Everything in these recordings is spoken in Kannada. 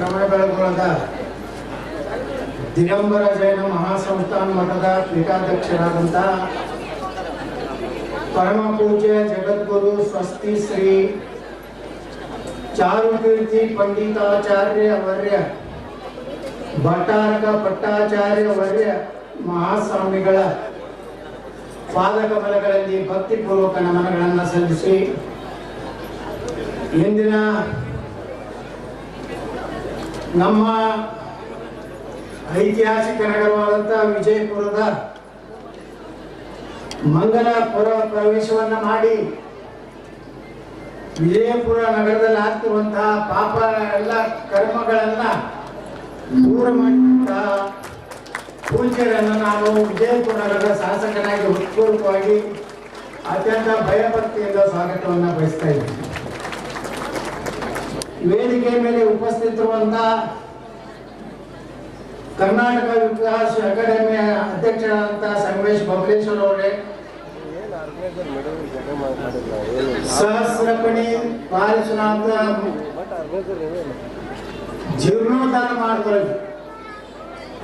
ಶ್ರವಣ ಬೆಳಗೊಳದ ದಿಗಂಬರ ಜೈನ ಮಹಾಸಂಸ್ಥಾನ ಮಠದ ಪೀಠಾಧ್ಯಕ್ಷರಾದಂಥ ಪರಮ ಪೂಜ್ಯ ಜಗದ್ಗುರು ಸ್ವಸ್ತಿ ಶ್ರೀ ಚಾರುಕೀರ್ತಿ ಪಂಡಿತಾಚಾರ್ಯ ವರ್ಯ ಭಟ್ಟಾರಕ ಪಟ್ಟಾಚಾರ್ಯ ವರ್ಯ ಮಹಾಸ್ವಾಮಿಗಳ ಪಾದಕಮಲಗಳಲ್ಲಿ ಭಕ್ತಿಪೂರ್ವಕ ನಮನಗಳನ್ನು ಸಲ್ಲಿಸಿ ಇಂದಿನ ನಮ್ಮ ಐತಿಹಾಸಿಕ ನಗರವಾದಂಥ ವಿಜಯಪುರದ ಮಂಗಲಪುರ ಪ್ರವೇಶವನ್ನ ಮಾಡಿ ವಿಜಯಪುರ ನಗರದಲ್ಲಿ ಆಗ್ತಿರುವಂತಹ ಪಾಪ ಎಲ್ಲ ಕರ್ಮಗಳನ್ನ ದೂರ ಮಾಡಿದಂತಹ ಪೂಜ್ಯರನ್ನು ನಾನು ವಿಜಯಪುರ ನಗರದ ಶಾಸಕನಾಗಿ ಹೃತ್ಪೂರ್ವಕವಾಗಿ ಅತ್ಯಂತ ಭಯಭಕ್ತಿಯಿಂದ ಸ್ವಾಗತವನ್ನು ಬಯಸ್ತಾ ಇದ್ದೀನಿ. ವೇದಿಕೆ ಮೇಲೆ ಉಪಸ್ಥಿತರುವಂತಹ ಕರ್ನಾಟಕ ವಿಕಾಸ ಅಕಾಡೆಮಿಯ ಅಧ್ಯಕ್ಷರಾದಂತಹ ಸಂಗಮೇಶ್ ಬಬಲೇಶ್ವರ್ ಅವರೇ ಸಹಸ್ರಪಣಿ ಪಾಲಿಸನಾಥ ಜೀರ್ಣೋದ್ಧಾರ ಮಾಡಿದ್ರು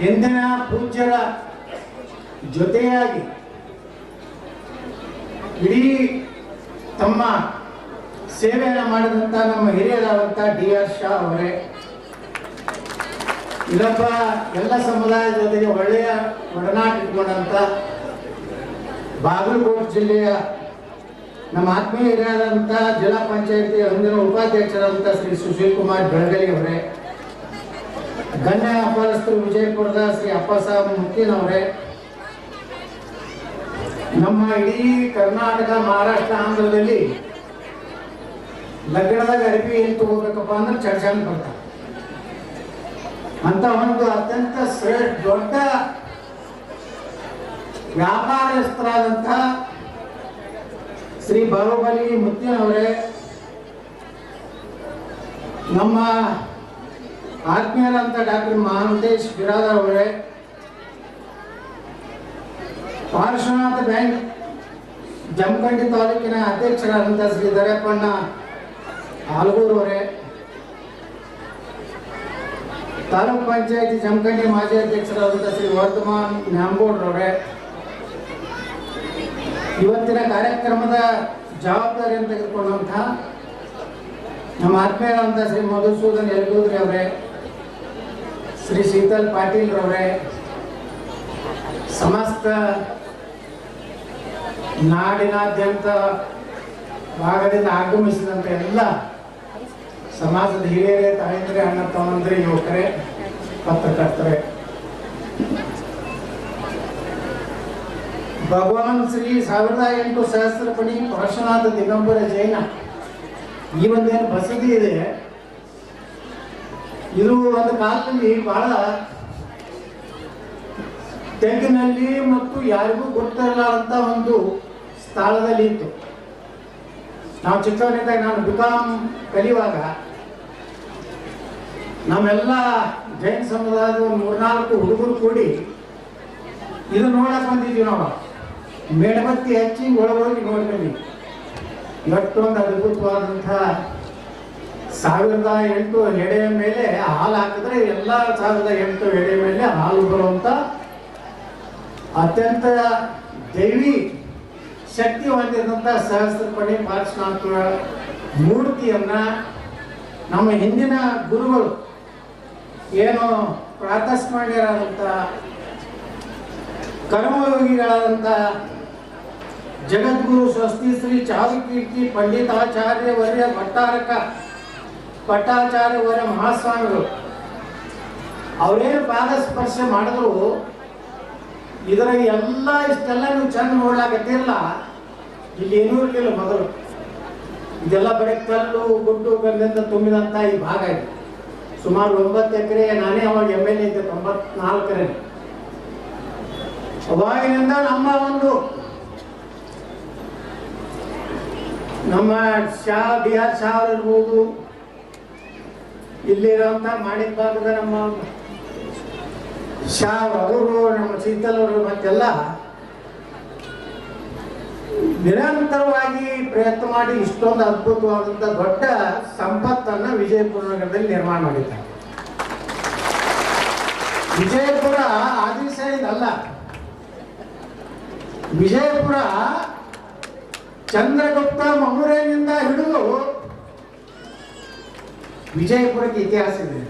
ಎಂದಿನ ಪೂಜ್ಯರ ಜೊತೆಯಾಗಿ ಇಡೀ ತಮ್ಮ ಸೇವೆಯನ್ನು ಮಾಡಿದಂಥ ನಮ್ಮ ಹಿರಿಯರಾದಂಥ ಡಿ ಆರ್ ಶಾ ಅವರೇ. ಇಲ್ಲಪ್ಪ, ಎಲ್ಲ ಸಮುದಾಯದ ಜೊತೆಗೆ ಒಳ್ಳೆಯ ಒಡನಾಟ ಇಟ್ಕೊಂಡಂತ ಬಾಗಲಕೋಟೆ ಜಿಲ್ಲೆಯ ನಮ್ಮ ಆತ್ಮೀಯ ಹಿರಿಯರಾದಂಥ ಜಿಲ್ಲಾ ಪಂಚಾಯತಿ ಅಂದಿನ ಉಪಾಧ್ಯಕ್ಷರಾದಂಥ ಶ್ರೀ ಸುಶೀಲ್ ಕುಮಾರ್ ಬೆಳಗಲಿ ಅವರೇ. ಗಣ್ಯ ಅಪರಸ್ಥರು ವಿಜಯಪುರದ ಶ್ರೀ ಅಪ್ಪಸಾಬ್ ಮುತ್ತಿನವರೇ ನಮ್ಮ ಇಡೀ ಕರ್ನಾಟಕ, ಮಹಾರಾಷ್ಟ್ರ, ಆಂಧ್ರದಲ್ಲಿ ಲಗ್ನದಾಗ ಅರಿವಿ ಏನು ತಗೋಬೇಕಪ್ಪ ಅಂದ್ರೆ ಚರ್ಚಾನ ಬರ್ತಾರೆ ಅಂತ ಒಂದು ಅತ್ಯಂತ ಶ್ರೇಷ್ಠ ದೊಡ್ಡ ವ್ಯಾಪಾರಸ್ಥರಾದಂಥ ಶ್ರೀ ಬಾಹುಬಲಿ ಮುತ್ತಿನವರೇ, ನಮ್ಮ ಆತ್ಮೀಯರಂತ ಡಾಕ್ಟರ್ ಮಹಾಂತೇಶ್ ಬಿರಾದರ್ ಅವರೇ, ಪಾರ್ಶ್ವನಾಥ ಬ್ಯಾಂಕ್ ಜಮಖಂಡಿ ತಾಲೂಕಿನ ಅಧ್ಯಕ್ಷರಾದಂಥ ಶ್ರೀ ದರಪ್ಪಣ್ಣ ಆಲ್ಗೂರ್ ಅವರೇ ತಾಲೂಕ್ ಪಂಚಾಯತಿ ಜಮಖಂಡಿ ಮಾಜಿ ಅಧ್ಯಕ್ಷರಾದಂಥ ಶ್ರೀ ವರ್ಧಮಾನ್ ನ್ಯಾಂಬೋಡ್ರವರೇ ಇವತ್ತಿನ ಕಾರ್ಯಕ್ರಮದ ಜವಾಬ್ದಾರಿಯನ್ನು ತೆಗೆದುಕೊಂಡಂಥ ನಮ್ಮ ಆತ್ಮೀಯರಾದಂಥ ಶ್ರೀ ಮಧುಸೂದನ್ ಯಲಗೂದ್ರಿ ಅವರೇ, ಶ್ರೀ ಶೀತಲ್ ಪಾಟೀಲ್ ರವರೇ, ಸಮಸ್ತ ನಾಡಿನಾದ್ಯಂತ ಭಾಗದಿಂದ ಆಗಮಿಸಿದಂಥ ಎಲ್ಲ ಸಮಾಜದ ಹಿರಿಯರೇ, ತಾಯಂದ್ರೆ, ಅಣ್ಣ, ತಮ್ಮಂದ್ರೆ, ಯುವಕರೇ, ಪತ್ರಕರ್ತರೆ. ಭಗವಾನ್ ಶ್ರೀ ಸಾವಿರದ ಎಂಟು ಸಹಸ್ರಪಣಿ ಪಾರ್ಶ್ವನಾಥ ದಿಗಂಬರ ಜೈನ. ಈ ಒಂದೇನು ಬಸದಿ ಇದೆ. ಇದು ಒಂದು ಕಾಲದಲ್ಲಿ ಬಹಳ ತೆಂಗಿನಲ್ಲಿ ಮತ್ತು ಯಾರಿಗೂ ಗೊತ್ತಿರಲಾರಂತ ಒಂದು ಸ್ಥಳದಲ್ಲಿ ಇತ್ತು. ನಾವು ಚಿಕ್ಕವನಿದ್ದಾಗ ನಾನು ಬಿಕಾಂ ಕಲಿಯುವಾಗ ನಮ್ಮೆಲ್ಲ ಜೈನ ಸಮುದಾಯದ ಮೂರ್ನಾಲ್ಕು ಹುಡುಗರು ಕೂಡಿ ಇದು ನೋಡಕ್ ಬಂದಿದ್ವಿ ನಾವು. ಮೇಣಬತ್ತಿ ಹಚ್ಚಿ ಒಳಗೋಗಿ ನೋಡ್ತೀವಿ ಎಷ್ಟೊಂದು ಅದ್ಭುತವಾದಂಥ ಸಾವಿರದ ಎಂಟು ಎಡೆಯ ಮೇಲೆ ಹಾಲು ಹಾಕಿದ್ರೆ ಎಲ್ಲ ಸಾವಿರದ ಎಂಟು ಎಡೆ ಮೇಲೆ ಹಾಲು ಬರುವಂಥ ಅತ್ಯಂತ ದೈವಿ ಶಕ್ತಿ ಹೊಂದಿದಂಥ ಸಹಸ್ರಪಣಿ ಪಾರ್ಶ್ವನಾಥ ಮೂರ್ತಿಯನ್ನ ನಮ್ಮ ಹಿಂದಿನ ಗುರುಗಳು ಏನು ಪ್ರಾತಸ್ಮರಣೀಯರಾದಂಥ ಕರ್ಮಯೋಗಿಗಳಾದಂಥ ಜಗದ್ಗುರು ಸ್ವಸ್ತಿ ಶ್ರೀ ಚಾರುಕೀರ್ತಿ ಪಂಡಿತಾಚಾರ್ಯ ವರ್ಯ ಭಟ್ಟಾರಕ ಭಟ್ಟಾಚಾರ್ಯ ವರ್ಯ ಮಹಾಸ್ವಾಮಿಗಳು ಅವರೇನು ಪಾದ ಸ್ಪರ್ಶ ಮಾಡಿದ್ರು. ಇದರ ಎಲ್ಲ ಇಷ್ಟೆಲ್ಲ ನೀವು ಚಂದ ನೋಡ್ಲಾಕತ್ತಿರಲ್ಲ ಇಲ್ಲಿ. ಏನೂ ಇರಲಿಲ್ಲ ಮೊದಲು. ಇದೆಲ್ಲ ಬರೀ ಕಲ್ಲು, ಗುಡ್ಡು ಕಲ್ಲಿಂದ ತುಂಬಿದಂಥ ಈ ಭಾಗ ಇದೆ. ಸುಮಾರು ಒಂಬತ್ತು ಎಕರೆ, ನಾನೇ ಅವಾಗ ಎಂ ಎಲ್ ಎ ಇದ್ದೆ, ತೊಂಬತ್ನಾಲ್ಕರಲ್ಲಿ. ಅವಾಗಿನಿಂದ ನಮ್ಮ ಒಂದು ನಮ್ಮ ಶಾ ಬಿ ಆರ್ ಶಾ ಇರ್ಬೋದು ಇಲ್ಲಿರೋಂಥ ಮಾಡಿದ ಭಾಗದ ನಮ್ಮ ಶಾ ಅವರು ನಮ್ಮ ಶೀತಲ್ ಅವರು ಮತ್ತೆಲ್ಲ ನಿರಂತರವಾಗಿ ಪ್ರಯತ್ನ ಮಾಡಿ ಇಷ್ಟೊಂದು ಅದ್ಭುತವಾದಂಥ ದೊಡ್ಡ ಸಂಪತ್ತನ್ನ ವಿಜಯಪುರ ನಗರದಲ್ಲಿ ನಿರ್ಮಾಣ ಮಾಡಿದ್ದಾರೆ. ವಿಜಯಪುರ ಆದಿಶೈದ್ ಅಲ್ಲ. ವಿಜಯಪುರ ಚಂದ್ರಗುಪ್ತ ಮೌರ್ಯನಿಂದ ಹಿಡಿದು ವಿಜಯಪುರಕ್ಕೆ ಇತಿಹಾಸ ಇದೆ.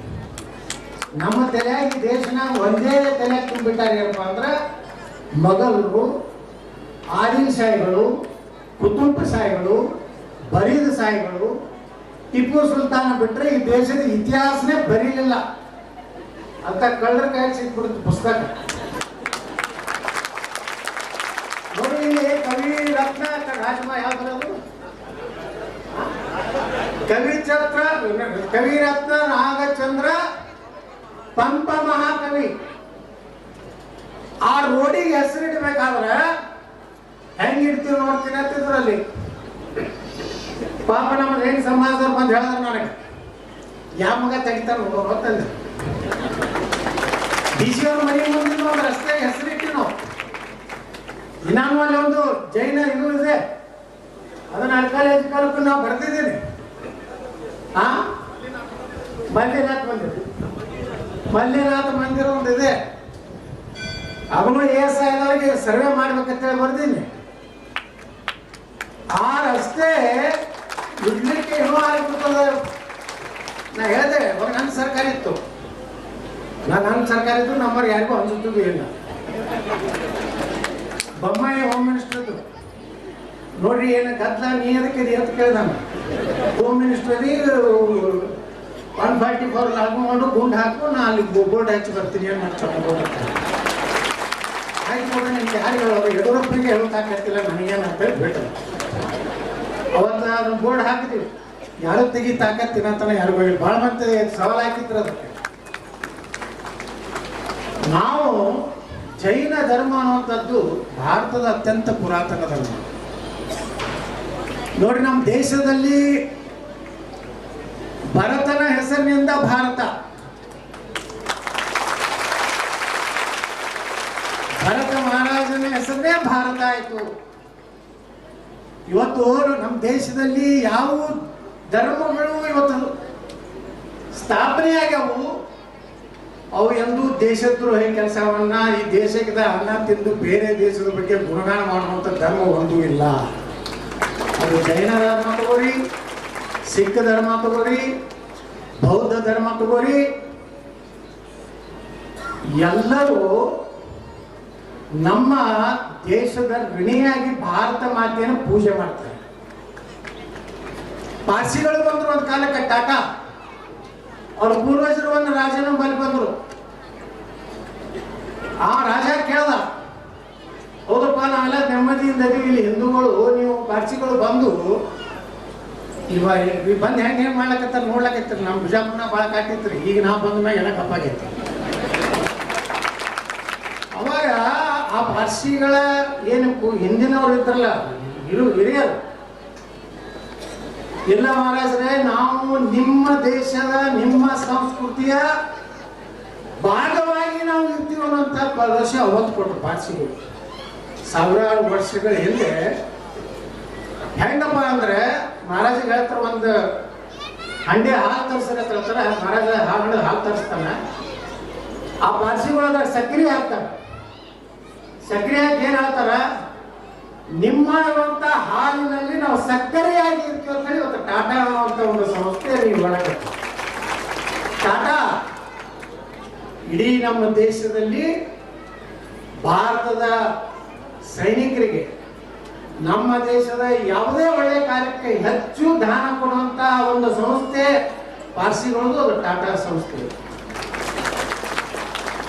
ನಮ್ಮ ತಲೆಯಾಗಿ ದೇಶನ ಒಂದೇ ತಲೆ ತುಂಬಿಟ್ಟಾರೇನಪ್ಪ ಅಂದ್ರೆ ಮೊಘಲರು ಆದಿಲ್ ಶಾಹಿಗಳು ಕುತುಂಬ ಸಾಯಿಗಳು ಬರೀದ ಶಾಹಿಗಳು ಟಿಪ್ಪು ಸುಲ್ತಾನ ಬಿಟ್ಟರೆ ಈ ದೇಶದ ಇತಿಹಾಸನೇ ಬರೀಲಿಲ್ಲ. ಅಂತ ಕಳ್ಳರ ಕೈ ಸಿಕ್ಬಿಡುತ್ತೆ ಪುಸ್ತಕ. ಇಲ್ಲಿ ಕವಿ ರತ್ನ ರಾಜಮ ಯಾವ್ದು ಕವಿ ಚತ್ರ ಕವಿ ರತ್ನ, ನಾಗಚಂದ್ರ, ಪಂಪ ಮಹಾಕವಿ. ಆ ರೋಡಿಗೆ ಹೆಸರಿಡ್ಬೇಕಾದ್ರೆ ಹೆಂಗ್ ಇಡ್ತೀವಿ ನೋಡ್ತೀನಿ ಅಂತಿದ್ರಲ್ಲಿ ಪಾಪ ನಮ್ಮ ಹೆಂಗ್ ಸಮಾಜ ಬಂದು ಹೇಳಿದ್ರು ನನಗೆ. ಯಾವ ಮಗ ತೆಗಿತಾರ ಗೊತ್ತಲ್ಲ? ಅವ್ರ ಮನೆ ಮುಂದೆ ಒಂದು ರಸ್ತೆ ಹೆಸರಿಟ್ಟು ನಾವು. ಇನ್ನೊಂದು ಅಲ್ಲಿ ಒಂದು ಜೈನ ಇದು ಇದೆ. ಅದನ್ನ ಅಡ್ಕಾಲ ಅಧಿಕಾರಕ್ಕೂ ನಾವು ಬರ್ತಿದ್ದೀನಿ. ಹಾ ಮಲ್ಲಿನಾಥ್ ಮಂದಿರ. ಮಲ್ಲಿನಾಥ್ ಮಂದಿರ ಒಂದು ಇದೆ ಅವನು ಎ ಎಸ್ ಐದವರಿಗೆ ಸರ್ವೆ ಮಾಡ್ಬೇಕಂತೇಳಿ ಬರ್ತೀನಿ ಆ ರಸ್ತೆ ಇಡ್ಲಿಕ್ಕೆ ಏನೋ ಆಗ್ಬಿಡ್ತದ. ನಾ ಹೇಳಿದೆ ಅವಾಗ ನನ್ನ ಸರ್ಕಾರ ಇತ್ತು. ನಾ ನನ್ನ ಸರ್ಕಾರ ಇದ್ದು ನಮ್ಮವ್ರು ಯಾರಿಗೂ ಅನ್ಸುತ್ತಿದ್ದು ಇಲ್ಲ. ಬೊಮ್ಮಾಯಿ ಹೋಮ್ ಮಿನಿಸ್ಟರ್ ನೋಡ್ರಿ, ಏನು ಗದ್ದಲ, ನೀ ಅದಕ್ಕೆ ಅಂತ ಕೇಳಿದ home minister one forty four ಹಾಕೊಂಡು ಗುಂಡು ಹಾಕು ನಾ ಅಲ್ಲಿ ಬೋರ್ಡ್ ಹಚ್ಚಿ ಬರ್ತೀನಿ, ಏನು ಮಾಡ್ಕೊಂಡು ಆಯ್ತು ನಿಮ್ಗೆ ಯಾರು ಹೇಳೋರು ಯಡಿಯೂರಪ್ಪನಿಗೆ ಹೇಳೋಕ್ಕಾಗತ್ತಿಲ್ಲ ನನಗೇನಂತ ಅಂತೇಳಿ ಬಿಟ್ಟು ಅವತ್ತು ಅದನ್ನ ಬೋರ್ಡ್ ಹಾಕಿದ್ವಿ ಯಾರು ತೆಗಿ ತಾಕತ್ತಿನ ಅಂತಾನೆ ಯಾರು ಹೋಗಿಲ್ಲ ಭಾಳ ಮಂದಿ ಸವಾಲು ಹಾಕಿದ್ರು ಅದಕ್ಕೆ. ನಾವು ಜೈನ ಧರ್ಮ ಅನ್ನುವಂಥದ್ದು ಭಾರತದ ಅತ್ಯಂತ ಪುರಾತನ ಧರ್ಮ. ನೋಡಿ ನಮ್ಮ ದೇಶದಲ್ಲಿ ಭರತನ ಹೆಸರಿನಿಂದ ಭಾರತ. ಭರತ ಮಹಾರಾಜನ ಹೆಸರೇ ಭಾರತ ಆಯಿತು. ಇವತ್ತು ನಮ್ಮ ದೇಶದಲ್ಲಿ ಯಾವ ಧರ್ಮಗಳು ಇವತ್ತು ಸ್ಥಾಪನೆ ಆಗ್ಯಾವು ಅವು ಎಂದೂ ದೇಶದ್ರೋಹ ಕೆಲಸವನ್ನ ಈ ದೇಶಕ್ಕೆ ಅನ್ನ ತಿಂದು ಬೇರೆ ದೇಶದ ಬಗ್ಗೆ ಗುಣಗಾನ ಮಾಡುವಂಥ ಧರ್ಮ ಒಂದೂ ಇಲ್ಲ. ಅದು ಜೈನ ಧರ್ಮ ತಗೋರಿ, ಸಿಖ್ ಧರ್ಮ ತಗೋರಿ, ಬೌದ್ಧ ಧರ್ಮ ತಗೋರಿ. ಎಲ್ಲರೂ ನಮ್ಮ ದೇಶದ ಋಣಿಯಾಗಿ ಭಾರತ ಮಾತೆಯನ್ನು ಪೂಜೆ ಮಾಡ್ತಾರೆ. ಪಾರ್ಸಿಗಳು ಬಂದ್ರು ಒಂದು ಕಾಲಕ್ಕೆ, ಟಾಟಾ. ಅವ್ರ ಪೂರ್ವಜರು ಒಂದು ರಾಜನ ಬಳಿ ಬಂದರು. ಆ ರಾಜ ಕೇಳ್ದ, ಹೌದಪ್ಪ, ನಾವೆಲ್ಲ ನೆಮ್ಮದಿಯಿಂದ ಇಲ್ಲಿ ಹಿಂದೂಗಳು, ನೀವು ಪಾರ್ಸಿಗಳು ಬಂದು ಇವಾಗ ಇವ್ ಬಂದು ಹೆಂಗೆ ಹೆಂಗೆ ಮಾಡ್ಲಕತ್ತಾರ ನೋಡ್ಲಕತ್ತಾರ ನಮ್ಮ ಬಿಜಾಪುರ ಭಾಳ ಕಾಟಿತ್ರಿ, ಈಗ ನಾವು ಬಂದ ಮ್ಯಾಗ ಎಲ್ಲ ಕಪ್ಪಾಗೈತಿ. ಅವಾಗ ಆ ಪಾರ್ಸಿಗಳ ಏನು ಹಿಂದಿನವ್ರು ಇದ್ರಲ್ಲ, ಇರು ಹಿರಿಯರು. ಇಲ್ಲ ಮಹಾರಾಜರೇ, ನಾವು ನಿಮ್ಮ ದೇಶದ, ನಿಮ್ಮ ಸಂಸ್ಕೃತಿಯ ಭಾಗವಾಗಿ ನಾವು ಇರ್ತೀವಿ ಅನ್ನೋಂಥ ಪ್ರದರ್ಶ ಅವತ್ತು ಕೊಟ್ಟರು ಪಾರ್ಸಿಗಳು ಸಾವಿರಾರು ವರ್ಷಗಳ ಹಿಂದೆ, ಹೆಂಗಪ್ಪ ಅಂದ್ರೆ, ಮಹಾರಾಜ ಹೇಳ್ತಾರೆ ಒಂದು ಹಂಡೆ ಹಾಲು ತರಿಸ್ರೆ ಹೇಳ್ತಾರೆ, ಮಹಾರಾಜ ಹಾಲು ಹಾಲು ತರಿಸ್ತಾನೆ. ಆ ಪಾರ್ಸಿಗಳಾಗ ಸಕ್ರಿ ಹಾಕ್ತಾರೆ. ಸಕ್ರೆ ಅಂತ ಏನ್ ಹೇಳ್ತಾರ? ನಿಮ್ಮ ಹಾಲಿನಲ್ಲಿ ನಾವು ಸಕ್ಕರೆಯಾಗಿ ಇರ್ತೀವಿ ಅಂತ ಹೇಳಿ ಇವತ್ತು ಟಾಟಾ ಅಂತ ಒಂದು ಸಂಸ್ಥೆ ನೀವು ಒಳಗೆ ಟಾಟಾ, ಇಡೀ ನಮ್ಮ ದೇಶದಲ್ಲಿ ಭಾರತದ ಸೈನಿಕರಿಗೆ, ನಮ್ಮ ದೇಶದ ಯಾವುದೇ ಒಳ್ಳೆಯ ಕಾರ್ಯಕ್ಕೆ ಹೆಚ್ಚು ದಾನ ಕೊಡುವಂತ ಒಂದು ಸಂಸ್ಥೆ ಪಾರ್ಸಿಗಳದು ಅದು ಟಾಟಾ ಸಂಸ್ಥೆ.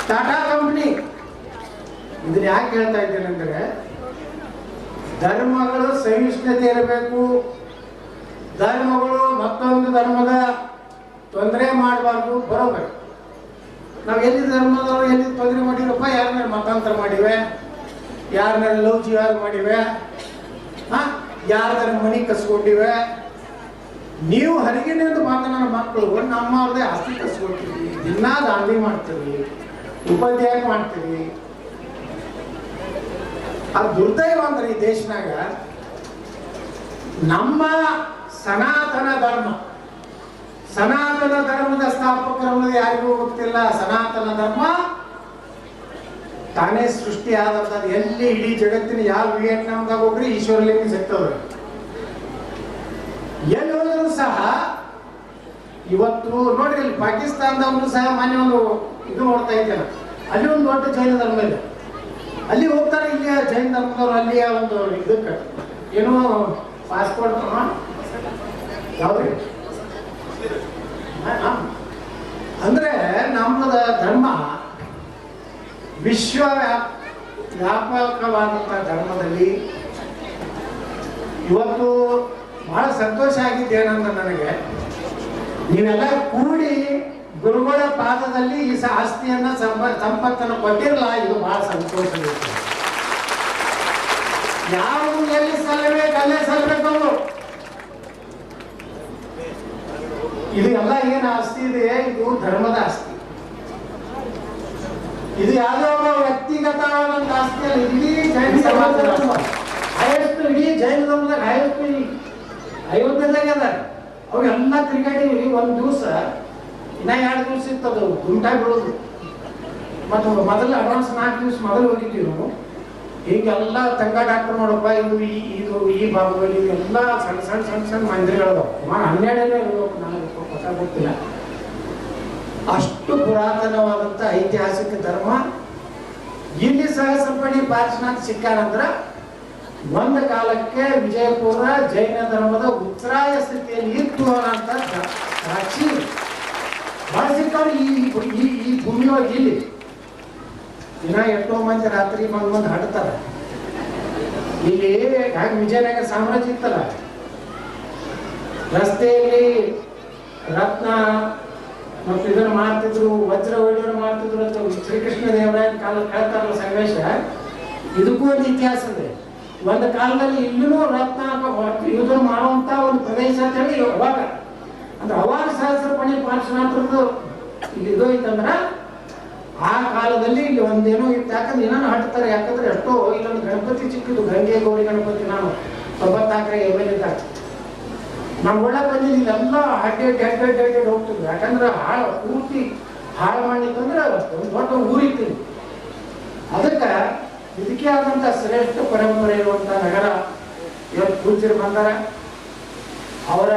ಟಾಟಾ ಕಂಪನಿ. ಇದನ್ನ ಯಾಕೆ ಹೇಳ್ತಾ ಇದ್ದೇನೆ ಅಂದ್ರೆ, ಧರ್ಮಗಳು ಸಹಿಷ್ಣುತೆ ಇರಬೇಕು ಧರ್ಮಗಳು ಮತ್ತೊಂದು ಧರ್ಮದ ತೊಂದರೆ ಮಾಡಬಾರ್ದು ಬರೋಬೇಕು ನಾವು ಎಲ್ಲಿ ಧರ್ಮದವರು ಎಲ್ಲಿ ತೊಂದರೆ ಮಾಡಿರಪ್ಪ ಯಾರ ಮೇಲೆ ಮತಾಂತರ ಮಾಡಿವೆ? ಯಾರ ಮೇಲೆ ಲವ್ ಜಿಹಾದ್ ಮಾಡಿವೆ? ಹಾ, ಯಾರ ಮನಿ ಕಸ್ಕೊಂಡಿವೆ? ನೀವು ಹರಿಗಿನಿಂದ ಮಾತನಾಡ ಮಕ್ಕಳು ನಮ್ಮವ್ರದೇ ಆಸ್ತಿ ಕಸ್ಕೊಳ್ತೀವಿ. ದಿನ ದಾಂಧಿ ಮಾಡ್ತೀವಿ ಉಪಾಧ್ಯಾಯ ಮಾಡ್ತೀವಿ. ಅದು ದುರ್ದೈವ ಅಂದ್ರೆ ಈ ದೇಶನಾಗ ನಮ್ಮ ಸನಾತನ ಧರ್ಮ. ಸನಾತನ ಧರ್ಮದ ಸ್ಥಾಪಕರು ಯಾರಿಗೂ ಗೊತ್ತಿಲ್ಲ. ಸನಾತನ ಧರ್ಮ ತಾನೇ ಸೃಷ್ಟಿ ಆದಂತ ಎಲ್ಲಿ ಇಡೀ ಜಗತ್ತಿನ ಯಾವ ವಿಯೆಟ್ನಾಂದಾಗ ಹೋಗ್ರಿ ಈಶ್ವರಲಿಂಗ ಸಿಗ್ತದೆ ಎಲ್ಲಿ ಹೋದ್ರು ಸಹ ಇವತ್ತು ನೋಡ್ರಿ, ಇಲ್ಲಿ ಪಾಕಿಸ್ತಾನದವರು ಸಹ ಮಾನ್ಯ ಒಂದು ಇದು ನೋಡ್ತಾ ಇದ್ದೇನೆ. ಅಲ್ಲಿ ಒಂದು ದೊಡ್ಡ ಜೈನ ಧರ್ಮ ಇದೆ ಅಲ್ಲಿ ಹೋಗ್ತಾರೆ ಇಲ್ಲಿ ಜೈನ್ ಧರ್ಮದವ್ರು, ಅಲ್ಲಿಯ ಒಂದು ಇದಕ್ಕೆ. ಏನೋ ಪಾಸ್ಪೋರ್ಟ್ ಯಾವ್ರಿ. ಅಂದ್ರೆ ನಮ್ಮದ ಧರ್ಮ ವಿಶ್ವ ವ್ಯಾಪಕವಾದಂತ ಧರ್ಮದಲ್ಲಿ ಇವತ್ತು ಬಹಳ ಸಂತೋಷ ಆಗಿದ್ದೇನಂದ್ರೆ ನನಗೆ? ನೀವೆಲ್ಲ ಕೂಡಿ ಗುರುಗಳ ಪಾದದಲ್ಲಿ ಈ ಆಸ್ತಿಯನ್ನ ಸಂಪ ಸಂಪತ್ತನ್ನು ಕೊಟ್ಟಿರಲ್ಲ ಇದು ಬಹಳ ಸಂತೋಷ. ಯಾರು ಎಲ್ಲಿ ಸಲ್ಲಬೇಕು ಅಲ್ಲೇ ಸಲ್ಲಬೇಕು ಅವರು? ಇದು ಎಲ್ಲ ಏನು ಆಸ್ತಿ ಇದೆ? ಇದು ಧರ್ಮದ ಆಸ್ತಿ. ಇದು ಯಾವುದೋ ವ್ಯಕ್ತಿಗತವಾದಂತ ಆಸ್ತಿ ಅಲ್ಲ ಇಡೀ ಜೈನ ಸಮಾಜದ ಹೈಯೆಸ್ಟ್ ಇಡೀ ಜೈನ ಧರ್ಮದಾಗ ಹೈಯೆಸ್ಟ್ ಅಯೋಧ್ಯದಾಗ ಅವ್ರು ಅವೆಲ್ಲ ಕ್ರಿಕೆಟ್ ಒಂದು ದಿವಸ ಇನ್ನ ಎರಡು ದಿವಸ ಅದು ಗುಂಟಾ ಬಿಡೋದು ಮತ್ತು ಮೊದಲು ಅಡ್ವಾನ್ಸ್ ನಾಲ್ಕು ದಿವಸ ಮೊದಲು ಹೋಗಿದ್ವಿ ನಾವು. ಹೀಗೆಲ್ಲ ತಂಗ ಡಾಕ್ಟರ್ ನೋಡಪ್ಪ, ಇದು ಈ ಇದು ಈ ಭಾಗದಲ್ಲಿ ಎಲ್ಲ ಸಣ್ಣ ಸಣ್ಣ ಸಣ್ಣ ಸಣ್ಣ ಮಂದಿರಗಳು ಸುಮಾರು ಹನ್ನೆರಡನೇ ಇರಬೇಕು ನನಗೆ ಹೊಸ ಗೊತ್ತಿಲ್ಲ. ಅಷ್ಟು ಪುರಾತನವಾದಂಥ ಐತಿಹಾಸಿಕ ಧರ್ಮ. ಇಲ್ಲಿ ಸಹಸ್ರಪಡಿ ಪಾರ್ಶ್ವನಾಥ್ ಸಿಕ್ಕಾನಂದ್ರ ಒಂದು ಕಾಲಕ್ಕೆ ವಿಜಯಪುರ ಜೈನ ಧರ್ಮದ ಉತ್ತರಾಯ ಸ್ಥಿತಿಯಲ್ಲಿ ಇತ್ತು ಅನ್ನೋಂಥ ಪ್ರಾಚೀನ ಸಿಕ್ಕವ್ರು ಈ ಈ ಈ ಭೂಮಿಯೊಳಗೆ ಇಲ್ಲಿ. ದಿನ ಎಷ್ಟೋ ಮಂದಿ ರಾತ್ರಿ ಬಂದು ಬಂದು ಹಾಡ್ತಾರೆ ಇಲ್ಲಿ ಹಾಗೆ ವಿಜಯನಗರ ಸಾಮ್ರಾಜ್ಯ ಇತ್ತಲ್ಲ? ರಸ್ತೆಯಲ್ಲಿ ರತ್ನ ಮತ್ತು ಇದನ್ನು ಮಾಡ್ತಿದ್ರು, ವಜ್ರ ವೈಢೂರ್ಯ ಮಾಡ್ತಿದ್ರು ಅಂತ ಶ್ರೀಕೃಷ್ಣ ದೇವರಾಯನ ಕಾಲ ಕೇಳ್ತಾರಲ್ಲ ಸಂಗಮೇಶ ಇದಕ್ಕೂ ಒಂದು ಇತಿಹಾಸ ಇದೆ. ಒಂದು ಕಾಲದಲ್ಲಿ ಇಲ್ಲೂ ರತ್ನ ಇದನ್ನು ಮಾಡುವಂತ ಒಂದು ಪ್ರದೇಶ ಅಂತ ಹೇಳಿ ಅವಾಗ ಅಂದ್ರೆ ಅವಾಗ ಸಹಸ್ರಪಣಿ ಪಾರ್ಶ್ವನಾಥರದ್ದು ಇಲ್ಲಿ ಇದು ಐತಂದ್ರ, ಆ ಕಾಲದಲ್ಲಿ ಇಲ್ಲಿ ಒಂದೇನೋ ಇತ್ತು. ಯಾಕಂದ್ರೆ ಏನೋ ಹಟ್ತಾರೆ, ಯಾಕಂದ್ರೆ ಎಷ್ಟೋ ಇಲ್ಲೊಂದು ಗಣಪತಿ ಚಿಕ್ಕದು ಗಂಗೆ ಗೌರಿ ಗಣಪತಿ ನಾನು ತೊಂಬತ್ತಾಕರೆ ಎಂ ಇದ್ದಾಗ ನಾವು ಒಳಗೆ ಬಂದಿದ್ದು ಇಲ್ಲೆಲ್ಲ ಹಡ್ಡೆ ಡೆಡ್ ಅಡ್ಡಿ ಅಡ್ಡಿ ಹೋಗ್ತಿದ್ವಿ. ಯಾಕಂದ್ರೆ ಹಾಳು ಪೂರ್ತಿ ಹಾಳು ಮಾಡಿತ್ತಂದ್ರೆ ಒಂದು ದೊಡ್ಡ ಊರಿತ್ತು ಅದಕ್ಕೆ ಇದಕ್ಕೆ ಆದಂಥ ಶ್ರೇಷ್ಠ ಪರಂಪರೆ ಇರುವಂಥ ನಗರ ಇವತ್ತು ಪೂಜ್ಯರು ಬಂದಾರ ಅವರ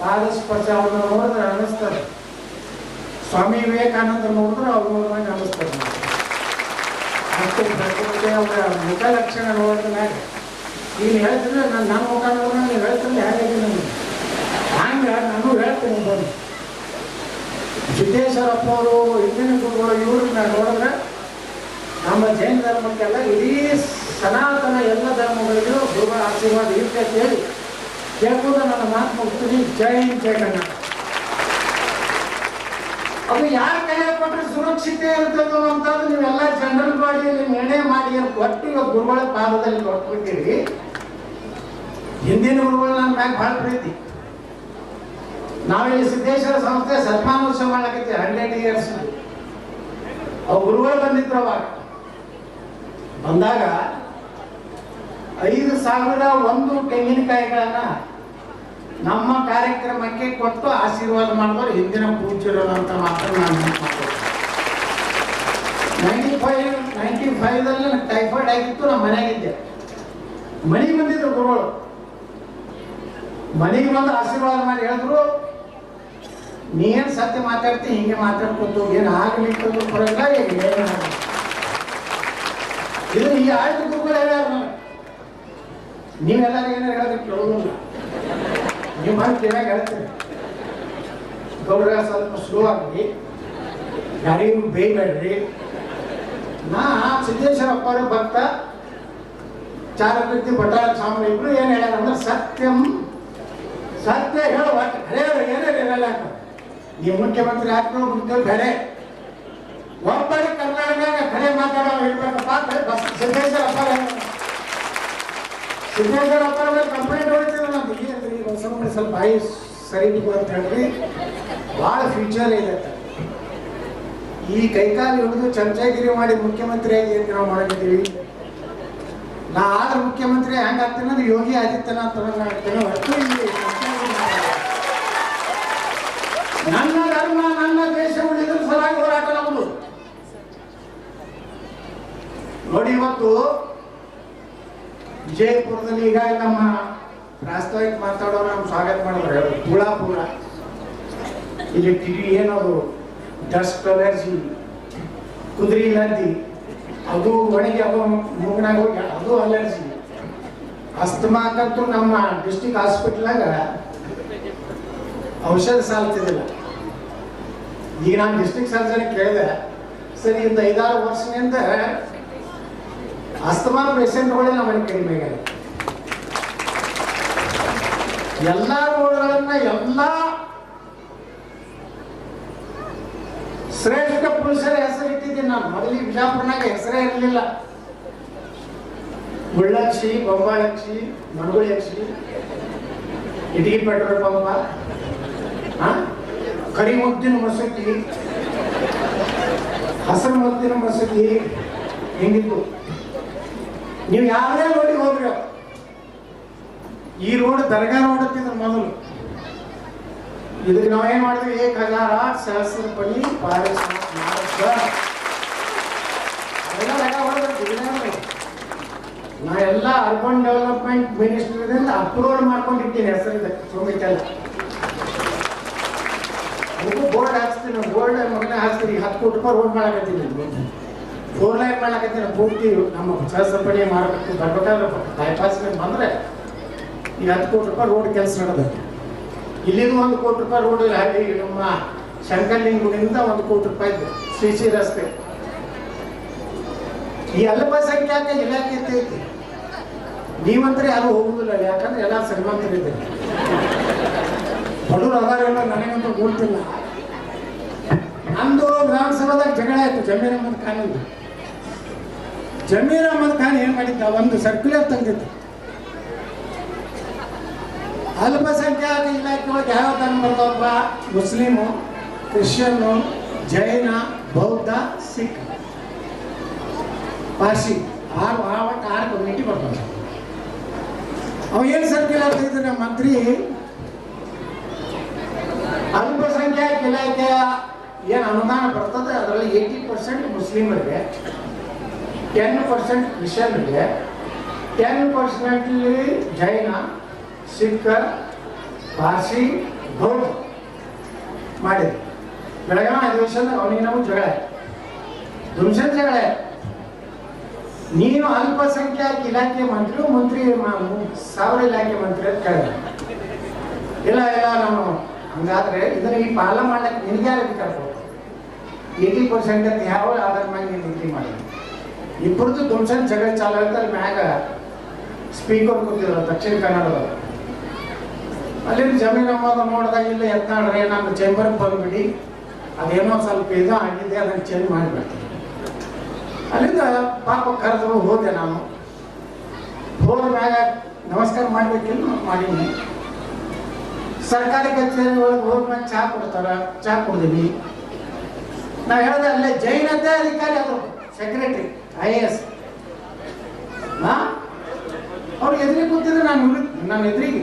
ಪಾದ ಸ್ಪರ್ಶ ಅವ್ರನ್ನ ನೋಡಿದ್ರೆ ಅನಿಸ್ತಾರೆ ಸ್ವಾಮಿ ವಿವೇಕಾನಂದ ನೋಡಿದ್ರೆ ಅವ್ರು ನೋಡಿದಾಗ ಅನಿಸ್ತಾರೆ. ಅಷ್ಟು ಪ್ರಕೃತಿ ಅವರ ಮುಖ ಲಕ್ಷಣ ನೋಡಿದ ಮ್ಯಾಗ ನೀನು ಹೇಳ್ತಿದ್ರೆ ನಾನು ನನ್ನ ಮುಖ ನೋಡಿದ್ರೆ ನೀವು ಹೇಳ್ತಿದ್ರೆ ಹೇಗೆ ನನಗೆ. ಹಂಗೆ ನಾನು ಹೇಳ್ತೀನಿ ಬಂದು ಸಿದ್ದೇಶ್ವರಪ್ಪ ಅವರು ಹಿಂದಿನ ಗುರುಗಳು ಇವ್ರನ್ನ ನೋಡಿದ್ರೆ ನಮ್ಮ ಜೈನ ಧರ್ಮಕ್ಕೆಲ್ಲ ಇಡೀ ಸನಾತನ ಎಲ್ಲ ಧರ್ಮಗಳಿಗೂ ಗುರುಗಳ ಆಶೀರ್ವಾದ ಇರ್ತೈತೆ ಹೇಳಿ. ಕೇಳ್ಬೋದು ನನ್ನ ಮಾತು ಮುಗಿಸ್ತೀನಿ. ಜೈ ಹಿಂದ್, ಜೈ ಕನ್ನಡ. ಅದು ಯಾರ ಕೈಯಲ್ಲಿ ಕೊಟ್ಟರೆ ಸುರಕ್ಷಿತ ಇರ್ತದೋ ಅಂತಂದ್ರೆ ನೀವೆಲ್ಲ ಜನರಲ್ ಬಾಡಿಯಲ್ಲಿ ನಿರ್ಣಯ ಮಾಡಿ ಕೊಟ್ಟು ಇವಾಗ ಗುರುಗಳ ಪಾದದಲ್ಲಿ ಕೊಟ್ಬಿಟ್ಟಿರಿ ಹಿಂದಿನ ಗುರುಗಳು ನನ್ನ ಮ್ಯಾಗ ಬಹಳ ಪ್ರೀತಿ. ನಾವಿಲ್ಲಿ ಸಿದ್ದೇಶ್ವರ ಸಂಸ್ಥೆ ಶತಮಾನೋತ್ಸವ ಮಾಡಕತ್ತೀವಿ ಹಂಡ್ರೆಡ್ ಇಯರ್ಸ್ ಅವು ಗುರುಗಳು ಬಂದಿದ್ರು ಅವಾಗ. ಬಂದಾಗ ಐದು ಸಾವಿರ ಒಂದು ತೆಂಗಿನಕಾಯಿಗಳನ್ನ ನಮ್ಮ ಕಾರ್ಯಕ್ರಮಕ್ಕೆ ಕೊಟ್ಟು ಆಶೀರ್ವಾದ ಮಾಡಿದವರು ಹಿಂದಿನ ಪೂಜ್ಯರು ಅಂತ ಮಾತ್ರ ನಾನು ನೈಂಟಿ ಫೈವ್ ನೈಂಟಿ ಫೈವ್ದಲ್ಲಿ ನನಗೆ ಟೈಫಾಯ್ಡ್ ಆಗಿತ್ತು ನಮ್ಮ ಮನೆಯಾಗಿದ್ದೆ ಮನೆಗೆ ಬಂದಿದ್ರು ಗುರುಗಳು ಮನೆಗೆ ಬಂದು ಆಶೀರ್ವಾದ ಮಾಡಿ ಹೇಳಿದ್ರು ನೀನು ಸತ್ಯ ಮಾತಾಡ್ತಿ, ಹಿಂಗೆ ಮಾತಾಡ್ಕೊತು ಏನು ಆಗಲಿಕ್ಕೆ ಬರಲ್ಲ ಏನು. ಇದು ಈ ಆಯ್ತು ಗುರುಗಳು ಹೇಳ್ಯಾರ. ನೀವೆಲ್ಲರೂ ಏನಾರು ಹೇಳಿದ್ರೆ ಕೇಳೋದಿಲ್ಲ ಮಾಡಿ ಕೇಳಾಗ ಹೇಳ್ತೀರಿ ಗೌಡ್ರ ಸ್ವಲ್ಪ ಸ್ಲೋ ಆಗ್ರಿ ಯಾರಿಗೂ ಬೇಯಬೇಡ್ರಿ ನಾ ಸಿದ್ದೇಶ್ವರಪ್ಪ ಭಕ್ತ ಚಾರಕೀರ್ತಿ ಭಟ್ಟಾರ ಸ್ವಾಮಿ ಇಬ್ರು ಏನು ಹೇಳ್ಯಾರ ಅಂದ್ರೆ ಸತ್ಯಂ ಸತ್ಯ ಹೇಳ ಒಟ್ಟು ಖರೆ ಏನೇ ಇರಲ್ಲ ಅಂತ. ನೀವು ಮುಖ್ಯಮಂತ್ರಿ ಆತ್ಮ ಮುಖ್ಯಮಂತ್ರಿ ಬೇರೆ ಒಬ್ಬರು ಕರ್ನಾಟಕ ಖರೆ ಮಾತಾಡೋ ಇರ್ಬೇಕಪ್ಪ ಅಂತ ಸಿದ್ದೇಶ್ವರಪ್ಪ ಸಿದ್ದೇಶ್ವರಪ್ಪ ಕಂಪ್ಲೇಂಟ್ ಹೊಡಿತೀವಿ ನಾವು ಏನ್ರಿ ಹೊಸ ಸ್ವಲ್ಪ ಬಾಯಿ ಸರಿ ಅಂತ ಹೇಳ್ರಿ ಭಾಳ ಫ್ಯೂಚರ್ ಇದೆ. ಈ ಕೈಕಾಲು ಹಿಡಿದು ಚಮಚಾಗಿರಿ ಮಾಡಿ ಮುಖ್ಯಮಂತ್ರಿಯಾಗಿ ಏನು ನಾವು ಮಾಡಿದ್ದೀವಿ ನಾ ಆದ್ರೆ ಮುಖ್ಯಮಂತ್ರಿ ಹ್ಯಾಂಗ್ ಆಗ್ತೇನೆ ಅಂದ್ರೆ ಯೋಗಿ ಆದಿತ್ಯನಾಥ್ ಆಗ್ತೇನೆ. ಹೊರತು ನನ್ನ ಧರ್ಮ, ನನ್ನ ದೇಶ ಉಳಿದ್ರ ಸಲುವಾಗಿ ಹೋರಾಟ ನಮ್ಮದು ನೋಡಿ ಇವತ್ತು ವಿಜಯಪುರದಲ್ಲಿ ಈಗ ನಮ್ಮ ಪ್ರಾಸ್ತಾವಿಕ ಮಾತಾಡೋರು ನಮ್ಮ ಸ್ವಾಗತ ಮಾಡಿದ್ರೆ ತುಳಾಪುರ ಇಲ್ಲಿ ಟಿವಿ ಏನದು? ಡಸ್ಟ್ ಅಲರ್ಜಿ ಕುದುರೆ ನದಿ. ಅದು ಒಣಗಿ ಅದು ಮೂಗ್ನಾಗ ಹೋಗಿ, ಅದು ಅಲರ್ಜಿ ಅಸ್ತಮಾಕಂತೂ ನಮ್ಮ ಡಿಸ್ಟಿಕ್ ಹಾಸ್ಪಿಟ್ಲಾಗ ಔಷಧ ಸಾಲ್ತಿದ್ದಿಲ್ಲ. ಈಗ ನಾನು ಡಿಸ್ಟಿಕ್ ಸರ್ಜನ್ ಕೇಳಿದೆ, ಸರಿ, ಇಂದ ಐದಾರು ವರ್ಷದಿಂದ ಅಸ್ತಮಾ ಪೇಷಂಟ್ಗಳೇ ನಮ್ಮ ಕಡಿಮೆ ಆಗ್ಯಾವ ಎಲ್ಲ ರೋಗಗಳನ್ನ ಎಲ್ಲ ಶ್ರೇಷ್ಠ ಪುರುಷರ ಹೆಸರು ಇಟ್ಟಿದ್ದೀನಿ ನಾನು. ಮೊದಲಿಗೆ ಬಿಜಾಪುರನಾಗ ಹೆಸರೇ ಇರಲಿಲ್ಲ. ಗುಳ್ಳಕ್ಷಿ ಬೊಂಬಾಳಕ್ಷಿ ಮಣಗುಳಿಯಕ್ಷಿ ಇಟಗಿ ಪೆಟ್ರೋಲ್ ಪಂಪ? ಕರಿಮುದ್ದಿನ ಮಸೂತಿ ಹಸಿರು ಮುದ್ದಿನ ಮಸೂತಿ, ಹಿಂಗಿತ್ತು. ನೀವು ಯಾರೇ ನೋಡಿ ಹೋಗ್ರಿ ಈ ರೋಡ್ ದರ್ಗಾ ರೋಡ್ ಅಂತಿದ್ರು ಮೊದಲು. ಇದಕ್ಕೆ ನಾವೇನ್ ಮಾಡಿದ್ವಿ? ಏಕ್ ಹಜಾರ ಸಹಸ್ರ ನೋಡಿ. ನಾ ಎಲ್ಲ ಅರ್ಬನ್ ಡೆವಲಪ್ಮೆಂಟ್ ಮಿನಿಸ್ಟ್ರಿದಿಂದ ಅಪ್ರೂವಲ್ ಮಾಡ್ಕೊಂಡಿರ್ತೀನಿ ಹೆಸರಿದೆ ಸೋಮಿತೆಲ್ಲ ಅದಕ್ಕೂ ಬೋರ್ಡ್ ಹಾಕ್ಸ್ತೀನಿ ಬೋರ್ಡ್ ಮಗನೇ ಹಾಕ್ತೀನಿ ಹತ್ತು ಕೋಟಿ ರೂಪಾಯಿ ರೋಡ್ ಮಾಡಕತ್ತೀನಿ. ಫೋರ್ ಲೈನ್ ಮಾಡಕತ್ತೀನಿ, ಪೂರ್ತಿ ನಮ್ಮ ಸಹಸ್ರಪಡಿ ಮಾಡಬೇಕು ಬರ್ಬೇಕಾದ್ರೆ ಬೈಪಾಸ್ ಬಂದ್ರೆ ಈಗ ಹತ್ತು ಕೋಟಿ ರೂಪಾಯಿ ರೋಡ್ ಕೆಲಸ ನಡೆದೈತೆ ಇಲ್ಲಿಂದ ಒಂದು ಕೋಟಿ ರೂಪಾಯಿ ರೋಡ್ ಹಾಗೆ ನಮ್ಮ ಶಂಕರ್ಲಿಂಗಿಂದ ಒಂದು ಕೋಟಿ ರೂಪಾಯಿ ಶ್ರೀ ಶ್ರೀ ರಸ್ತೆ. ಈ ಅಲ್ಪಸಂಖ್ಯಾತ ಇಲಾಖೆ ಐತಿ ನೀವಂದ್ರೆ ಯಾರು ಹೋಗುದಿಲ್ಲ, ಯಾಕಂದ್ರೆ ಎಲ್ಲ ಶ್ರೀಮಂತರಿದ್ದಾರೆ ಬಡವರು ಅದಾರೆಲ್ಲ ನನಗಂತೂ ಗೊತ್ತಿಲ್ಲ. ನಂದು ವಿಧಾನಸಭಾದಾಗ ಜಗಳ ಆಯ್ತು ಜಮೀರ್ ಅಹಮದ್ ಖಾನ್ ಜಮೀರ್ ಅಹಮದ್ ಖಾನ್ ಏನ್ ಮಾಡಿದ್ದ? ಒಂದು ಸರ್ಕ್ಯುಲರ್ ತಂದಿದ್ದ. ಅಲ್ಪಸಂಖ್ಯಾತ ಇಲಾಖೆ ಒಳಗೆ ಯಾವ ಧರ್ಮ ಬರ್ತಾವಪ್ಪ ಮುಸ್ಲಿಮು ಕ್ರಿಶ್ಚಿಯನ್ನು ಜೈನ, ಬೌದ್ಧ, ಸಿಖ್. ಪಾರ್ಸಿ, ಆರು ಒಟ್ಟು ಆರು ಕಮ್ಯುನಿಟಿ ಬರ್ತಾವೆ ಅವ ಏನು ಸರ್ಕ್ಯುಲರ್ ತೆಗೆದ್ರೆ ನಮ್ಮ ಮಂತ್ರಿ, ಅಲ್ಪಸಂಖ್ಯಾತ ಇಲಾಖೆಯ ಏನು ಅನುದಾನ ಬರ್ತದೆ, ಅದರಲ್ಲಿ ಏಯ್ಟಿ ಪರ್ಸೆಂಟ್ ಮುಸ್ಲಿಮರಿಗೆ ಟೆನ್ ಪರ್ಸೆಂಟ್ ಕ್ರಿಶ್ಚಿಯನ್ಗೆ ಟೆನ್ ಪರ್ಸೆಂಟ್ಲಿ ಜೈನ ಸಿಖ್ ಪಾರ್ಸಿ ಬೌದ್ಧ ಮಾಡಿದ್ರು. ಬೆಳಗಾವಿ ಅಧಿವೇಶನ ಅವನಿಗೆ ನಾವು ಜಗಳ. ದುಮ್ಸನ್ ಜಗಳ. ನೀನು ಅಲ್ಪಸಂಖ್ಯಾತ ಇಲಾಖೆ ಮಂತ್ರಿ ಮಂತ್ರಿ ಸಾವಿರ ಇಲಾಖೆ ಮಂತ್ರಿ ಅಂತ ಕೇಳಿದ ಇಲ್ಲ ಇಲ್ಲ, ನಾನು ಹಂಗಾದ್ರೆ ಇದನ್ನ ಈ ಪಾಲ ಮಾಡಕ್ಕೆ ನಿನಗೆ ಯಾರು ಅಧಿಕಾರ ಏಯ್ಟಿ ಪರ್ಸೆಂಟ್ ಅಂತ ಯಾವ ಆಧಾರ ಮ್ಯಾಗ ನೀನು ನಿಂತಿ ಮಾಡಿ ಇಬ್ಬರದ್ದು ಧ್ವಂಸನ್ ಜಗಳ ಚಾಲು ಅಂತ ಮ್ಯಾಗ ಸ್ಪೀಕರ್ ಕೂತಿದ್ರು, ದಕ್ಷಿಣ ಕನ್ನಡದ ಅಲ್ಲಿ ಜಮೀನ್ ಅಮ್ಮದ ನೋಡಿದಾಗ ಇಲ್ಲ, ಎತ್ತಾಡ್ರಿ ನಾನು ಚೇಂಬರ್ಗೆ ಬಂದ್ಬಿಡಿ ಅದೇನೋ ಸ್ವಲ್ಪ ಇದು ಆಗಿದೆ, ಅದನ್ನು ಚೇಂಜ್ ಮಾಡಿಬಿಡ್ತೀನಿ ಅಲ್ಲಿಂದ ಪಾಪ ಕರೆದ್ರು, ಹೋದೆ ನಾನು. ಹೋದ ಮ್ಯಾಗ ನಮಸ್ಕಾರ ಮಾಡ್ಬೇಕಿಲ್ಲ, ಮಾಡೀನಿ. ಸರ್ಕಾರಿ ಕಚೇರಿ ಒಳಗೆ ಹೋದ್ಮೇಲೆ ಚಹಾ ಕೊಡ್ತಾರ ಚಹಾ ಕುಡ್ದೀನಿ. ನಾ ಹೇಳಿದೆ, ಅಲ್ಲೇ ಜೈನದ್ದೇ ಅಧಿಕಾರಿ ಅದು ಸೆಕ್ರೆಟರಿ ಐ ಎ ಎಸ್ ಅವ್ರು ಎದುರಿಗೆ ಕೂತಿದ್ರೆ ನಾನು ನಾನು ಎದುರಿಗೆ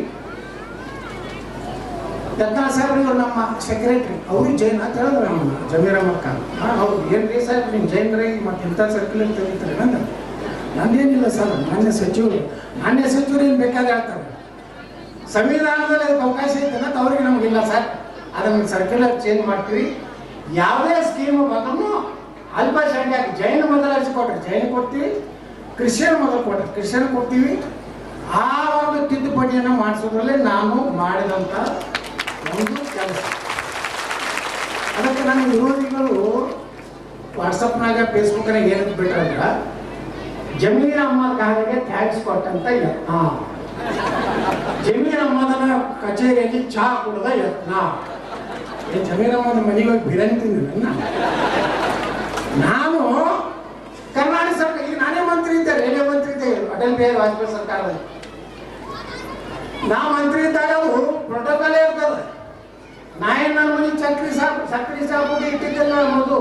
ದತ್ತಾಳ ಸಾಹೇಬ್ರು ನಮ್ಮ ಸೆಕ್ರೆಟರಿ ಅವರು ಜೈನ್ ಅಂತ ಹೇಳಿದ್ರು ನಮ್ಮ ಜಮೀರ್ ಅಹಮದ್ ಖಾನ್ ಹಾಂ, ಹೌದು. ಏನು ರೀ ಸಾಹೇಬ್ ನಿಮ್ಮ ಜೈನ್ರಿ ಮತ್ತೆ ಇಂಥ ಸರ್ಕ್ಯುಲರ್ ತೆಗಿತಾರೆ. ನಂದು, ನಂದೇನಿಲ್ಲ ಸರ್, ಮಾನ್ಯ ಸಚಿವರು. ಮಾನ್ಯ ಸಚಿವರು ಏನು ಬೇಕಾದ್ರೆ ಹೇಳ್ತಾರೆ. ಸಂವಿಧಾನದಲ್ಲಿ ಅದಕ್ಕೆ ಅವಕಾಶ ಐತೆ ಅಂತ ಅವ್ರಿಗೆ ನಮಗಿಲ್ಲ ಸರ್. ಅದನ್ನು ಸರ್ಕ್ಯುಲರ್ ಚೇಂಜ್ ಮಾಡ್ತೀವಿ. ಯಾವುದೇ ಸ್ಕೀಮ್ ಬಂದ್ರೂ ಅಲ್ಪಸಂಖ್ಯಾತ ಜೈನ ಮೊದಲು ಕೊಟ್ರಿ. ಜೈನ್ ಕೊಡ್ತೀವಿ, ಕ್ರಿಶ್ಚಿಯನ್ ಮೊದಲು ಕೊಟ್ರಿ. ಕ್ರಿಶ್ಚಿಯನ್ ಕೊಡ್ತೀವಿ. ಆ ಒಂದು ತಿದ್ದುಪಡಿಯನ್ನು ಮಾಡಿಸೋದ್ರಲ್ಲಿ ನಾನು ಮಾಡಿದಂಥ ಒಂದು ಕೆಲಸ ಅದಕ್ಕೆ ನನ್ನ ವಿರೋಧಿಗಳು ವಾಟ್ಸಪ್ನಾಗ ಫೇಸ್ಬುಕ್ನಾಗ ಏನಂತ ಬಿಟ್ರಂದ್ರ ಜಮೀರ್ ಅಮ್ಮ ಖಾನ್ಗೆ ಥ್ಯಾಂಕ್ಸ್ ಕೊಟ್ಟಂತ ಯತ್ನ. ಜಮೀರ್ ಅಮ್ಮನ ಕಚೇರಿಯಲ್ಲಿ ಚಹಾ ಕೊಡದ ಯತ್ನ. ಏ ಅಹಮದ್ ಮನೆಗೆ ಹೋಗಿ ಬಿರಿಯಾನಿ ತಿಂದಿಲ್ಲ ನಾನು ಕರ್ನಾಟಕ ಸರ್ಕಾರ, ಈಗ ನಾನೇ ಮಂತ್ರಿ ಇದ್ದೆ ರೈಲ್ವೆ ಮಂತ್ರಿ ಇದ್ದೆ, ಅಟಲ್ ಬಿಹಾರಿ ವಾಜಪೇಯಿ ಸರ್ಕಾರದಲ್ಲಿ. ನಾ ಮಂತ್ರಿ ಇದ್ದಾಗ ಅದು ಪ್ರೋಟೋಕಾಲೇ ಇರ್ತದೆ. ನಾ ಏನ್ ನನ್ನ ಮನೆ ಚಕ್ರಿ ಸಾಕು ಸಕ್ರಿ ಸಾಕು ಇಟ್ಟಿದ್ದೆಲ್ಲ ಅನ್ನೋದು